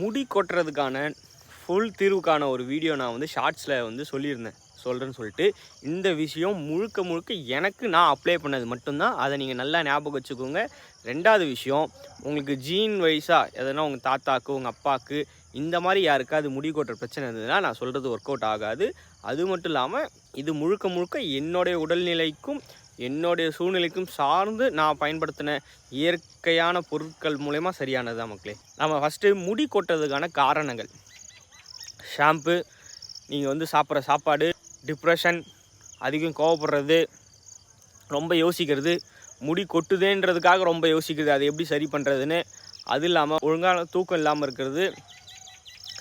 முடி கொட்டுறதுக்கான ஃபுல் தீர்வுக்கான ஒரு வீடியோ நான் வந்து ஷார்ட்ஸில் வந்து சொல்லியிருந்தேன். சொல்கிறேன்னு சொல்லிட்டு இந்த விஷயம் முழுக்க முழுக்க எனக்கு நான் அப்ளை பண்ணது மட்டும்தான். அதை நீங்கள் நல்லா ஞாபகம் வச்சுக்கோங்க. ரெண்டாவது விஷயம் உங்களுக்கு ஜீன் வைஸாக எதனா உங்கள் தாத்தாக்கு உங்கள் அப்பாவுக்கு இந்த மாதிரி யாருக்காவது முடி கொட்டுற பிரச்சனை இருந்ததுன்னா நான் சொல்கிறது ஒர்க் அவுட் ஆகாது. அது மட்டும் இல்லாமல் இது முழுக்க முழுக்க என்னுடைய உடல்நிலைக்கும் என்னுடைய சூழ்நிலைக்கும் சார்ந்து நான் பயன்படுத்தின இயற்கையான பொருட்கள் மூலயமா சரியானது தான் மக்களே. நம்ம ஃபஸ்ட்டு முடி கொட்டுறதுக்கான காரணங்கள். ஷாம்பு நீங்கள் வந்து சாப்பிட்ற சாப்பாடு டிப்ரெஷன் அதிகம் கோவப்படுறது ரொம்ப யோசிக்கிறது முடி கொட்டுதேன்றதுக்காக ரொம்ப யோசிக்கிறது அதை எப்படி சரி பண்ணுறதுன்னு அது இல்லாமல் ஒழுங்கான தூக்கம் இல்லாமல் இருக்கிறது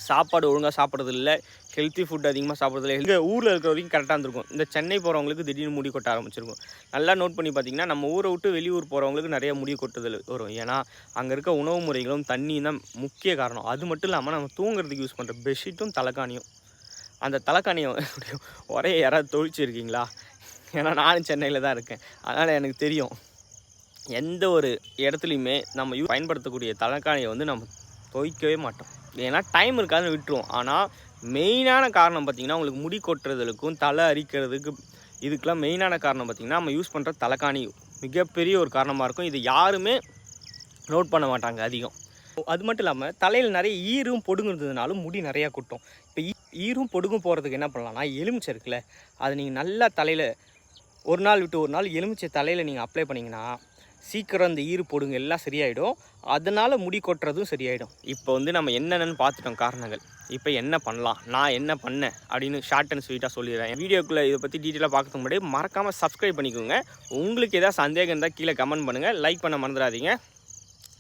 சாப்பாடு ஒழுங்காக சாப்பிட்றது இல்லை ஹெல்த்தி ஃபுட் அதிகமாக சாப்பிட்றதில்ல. இங்கே ஊரில் இருக்கிற வரைக்கும் கரெக்டாக இருந்திருக்கும். இந்த சென்னை போகிறவங்களுக்கு திடீர்னு முடி கொட்ட ஆரம்பிச்சிருக்கும். நல்லா நோட் பண்ணி பார்த்தீங்கன்னா நம்ம ஊரை விட்டு வெளியூர் போகிறவங்களுக்கு நிறைய முடி கொட்டுதல் வரும். ஏன்னா அங்கே இருக்க உணவு முறைகளும் தண்ணியும் தான் முக்கிய காரணம். அது மட்டும் இல்லாமல் நம்ம தூங்குறதுக்கு யூஸ் பண்ணுற பெட்ஷீட்டும் தலைக்காணியும் அந்த தலைக்காணியை ஒரே யாராவது தொழிச்சிருக்கீங்களா ஏன்னா நானும் சென்னையில் தான் இருக்கேன். அதனால் எனக்கு தெரியும். எந்த ஒரு இடத்துலையுமே நம்ம யூ பயன்படுத்தக்கூடிய தலைக்காணியை வந்து நம்ம துவைக்கவே மாட்டோம். ஏன்னா டைம் இருக்காதுன்னு விட்டுருவோம் ஆனால் மெயினான காரணம் பார்த்திங்கன்னா உங்களுக்கு முடி கொட்டுறதுக்கும் தலை அரிக்கிறதுக்கு இதுக்கெலாம் மெயினான காரணம் பார்த்திங்கன்னா நம்ம யூஸ் பண்ணுற தலைக்காணி மிகப்பெரிய ஒரு காரணமாக இருக்கும். இது யாருமே நோட் பண்ண மாட்டாங்க அதிகம். அது மட்டும் இல்லாமல் தலையில் நிறைய ஈரும் பொடுங்குறதுனாலும் முடி நிறையா கொட்டும். இப்போ ஈ ஈரும் பொடுகும் போகிறதுக்கு என்ன பண்ணலாம்னா எலுமிச்சை இருக்குல்ல அதை நீங்கள் நல்லா தலையில் ஒரு நாள் விட்டு ஒரு நாள் எலுமிச்சை தலையில் நீங்கள் அப்ளை பண்ணிங்கன்னா சீக்கிரம் இந்த ஈறு பொடுங்க எல்லாம் சரியாயிடும். அதனால் முடி கொட்டுறதும் சரியாயிடும். இப்போ வந்து நம்ம என்னென்னு பார்த்துட்டோம் காரணங்கள். இப்போ என்ன பண்ணலாம்? நான் என்ன பண்ணேன்? அப்படின்னு ஷார்ட் அண்ட் ஸ்வீட்டாக சொல்லிடுறேன். வீடியோக்குள்ளே இதை பற்றி டீட்டெயிலாக பார்க்கறதுக்கு முன்னாடி மறக்காமல் சப்ஸ்கிரைப் பண்ணிக்கோங்க. உங்களுக்கு ஏதாவது சந்தேகம் இருந்தால் கீழே கமெண்ட் பண்ணுங்கள் லைக் பண்ண மறந்துடாதீங்க.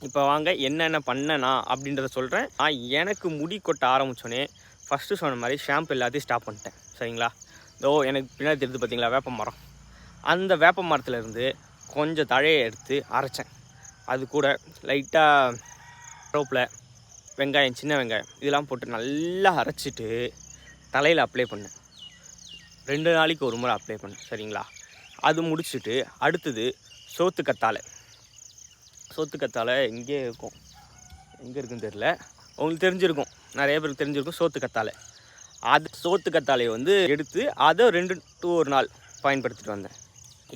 இப்போ வாங்க என்னென்ன பண்ணேனா அப்படின்றத சொல்கிறேன் நான் எனக்கு முடி கொட்ட ஆரம்பித்தோன்னே ஃபஸ்ட்டு சொன்ன மாதிரி ஷாம்பு எல்லாத்தையும் ஸ்டாப் பண்ணிட்டேன். சரிங்களா? இதோ எனக்கு பின்னாடி தெரிஞ்சு பார்த்தீங்களா வேப்ப மரம் அந்த வேப்ப மரத்துலேருந்து கொஞ்சம் தழையை எடுத்து அரைச்சேன். அது கூட லைட்டாக ரோப்பில் வெங்காயம் சின்ன வெங்காயம் இதெல்லாம் போட்டு நல்லா அரைச்சிட்டு தலையில் அப்ளை பண்ணேன். ரெண்டு நாளைக்கு ஒரு முறை அப்ளை பண்ணேன் சரிங்களா? அது முடிச்சுட்டு அடுத்தது சோத்துக்கத்தாழை சோத்துக்கத்தாழை எங்கே இங்கே இருக்கும்? எங்கே இருக்குன்னு தெரில உங்களுக்கு தெரிஞ்சிருக்கும். நிறைய பேருக்கு தெரிஞ்சிருக்கும் சோத்துக்கத்தாழை அது சோத்துக்கத்தாழையை வந்து எடுத்து அதை ரெண்டு டூ ஒரு நாள் பயன்படுத்திட்டு வந்தேன்.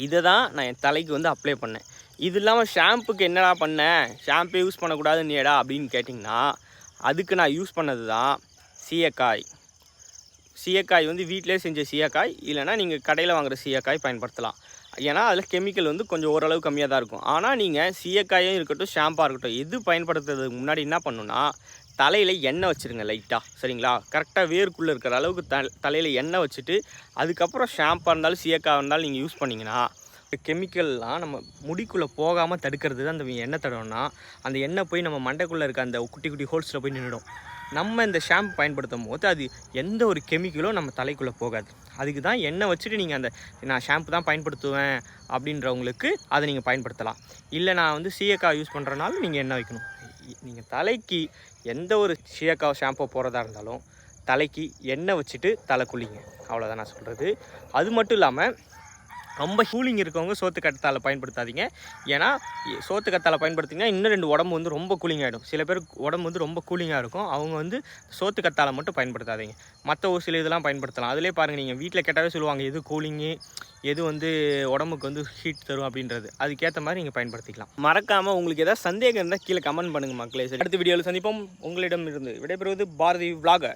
இதை தான் நான் என் தலைக்கு வந்து அப்ளை பண்ணேன். இது இல்லாமல் ஷாம்புக்கு என்னடா பண்ணேன் ஷாம்பு யூஸ் பண்ணக்கூடாது நீடா அப்படின்னு கேட்டிங்கன்னா அதுக்கு நான் யூஸ் பண்ணது தான் சீயக்காய். சீயக்காய் வந்து வீட்டிலே செஞ்ச சீயக்காய் இல்லைனா நீங்கள் கடையில் வாங்குற சீயக்காய் பயன்படுத்தலாம். ஏன்னா அதில் கெமிக்கல் வந்து கொஞ்சம் ஓரளவு கம்மியாக தான் இருக்கும். ஆனால் நீங்கள் சீயக்காயும் இருக்கட்டும் ஷாம்பாக இருக்கட்டும் எது பயன்படுத்துறதுக்கு முன்னாடி என்ன பண்ணுன்னா தலையில் எண்ணெய் வச்சுருங்க லைட்டாக சரிங்களா? கரெக்டாக வேர்க்குள்ளே இருக்கிற அளவுக்கு த தலையில் எண்ணெய் வச்சுட்டு அதுக்கப்புறம் ஷாம்பாக இருந்தாலும் சியக்காக இருந்தாலும் நீங்கள் யூஸ் பண்ணிங்கன்னா கெமிக்கல்லாம் நம்ம முடிக்குள்ளே போகாமல் தடுக்கிறது தான் அந்த எண்ணெய் தடவைனா அந்த எண்ணெய் போய் நம்ம மண்டைக்குள்ளே இருக்க அந்த குட்டி குட்டி ஹோல்ஸில் போய் நின்றுடும் நம்ம இந்த ஷாம்பு பயன்படுத்தும் போது அது எந்த ஒரு கெமிக்கலும் நம்ம தலைக்குள்ளே போகாது. அதுக்கு தான் எண்ணெய் வச்சுட்டு நீங்கள் அந்த நான் ஷாம்பு தான் பயன்படுத்துவேன் அப்படின்றவங்களுக்கு அதை நீங்கள் பயன்படுத்தலாம். இல்லை நான் வந்து சீயக்காய் யூஸ் பண்ணுறனாலும் நீங்கள் எண்ணெய் வைக்கணும். நீங்கள் தலைக்கு எந்த ஒரு சீயக்காய் ஷாம்பு போடுறதா இருந்தாலும் தலைக்கு எண்ணெய் வச்சுட்டு தலை குளிங்க. அவ்வளோதான் நான் சொல்கிறது அது மட்டும் இல்லாமல் ரொம்ப கூலிங் இருக்கவங்க சோத்து கத்தாழை பயன்படுத்தாதீங்க. ஏன்னா சோத்து கத்தாழை பயன்படுத்திங்கன்னா இன்னும் ரெண்டு உடம்பு வந்து ரொம்ப கூலிங் ஆகிடும் சில பேர் உடம்பு வந்து ரொம்ப கூலிங்காக இருக்கும். அவங்க வந்து சோத்து கத்தாழை மட்டும் பயன்படுத்தாதீங்க. மற்ற ஒரு சில இதெல்லாம் பயன்படுத்தலாம். அதிலே பாருங்கள் நீங்கள் வீட்டில் கேட்டாவே சொல்லுவாங்க எது கூலிங்கு எது வந்து உடம்புக்கு வந்து ஹீட் தரும்? அப்படின்றது. அதுக்கேற்ற மாதிரி நீங்கள் பயன்படுத்திக்கலாம். மறக்காமல் உங்களுக்கு ஏதாவது சந்தேகம் இருந்தால் கீழே கமெண்ட் பண்ணுங்கள் மக்களே. சரி அடுத்த வீடியோவில் சந்திப்போம். உங்களிடம் இருந்து விடைபெறுவது பாரதி vlogger.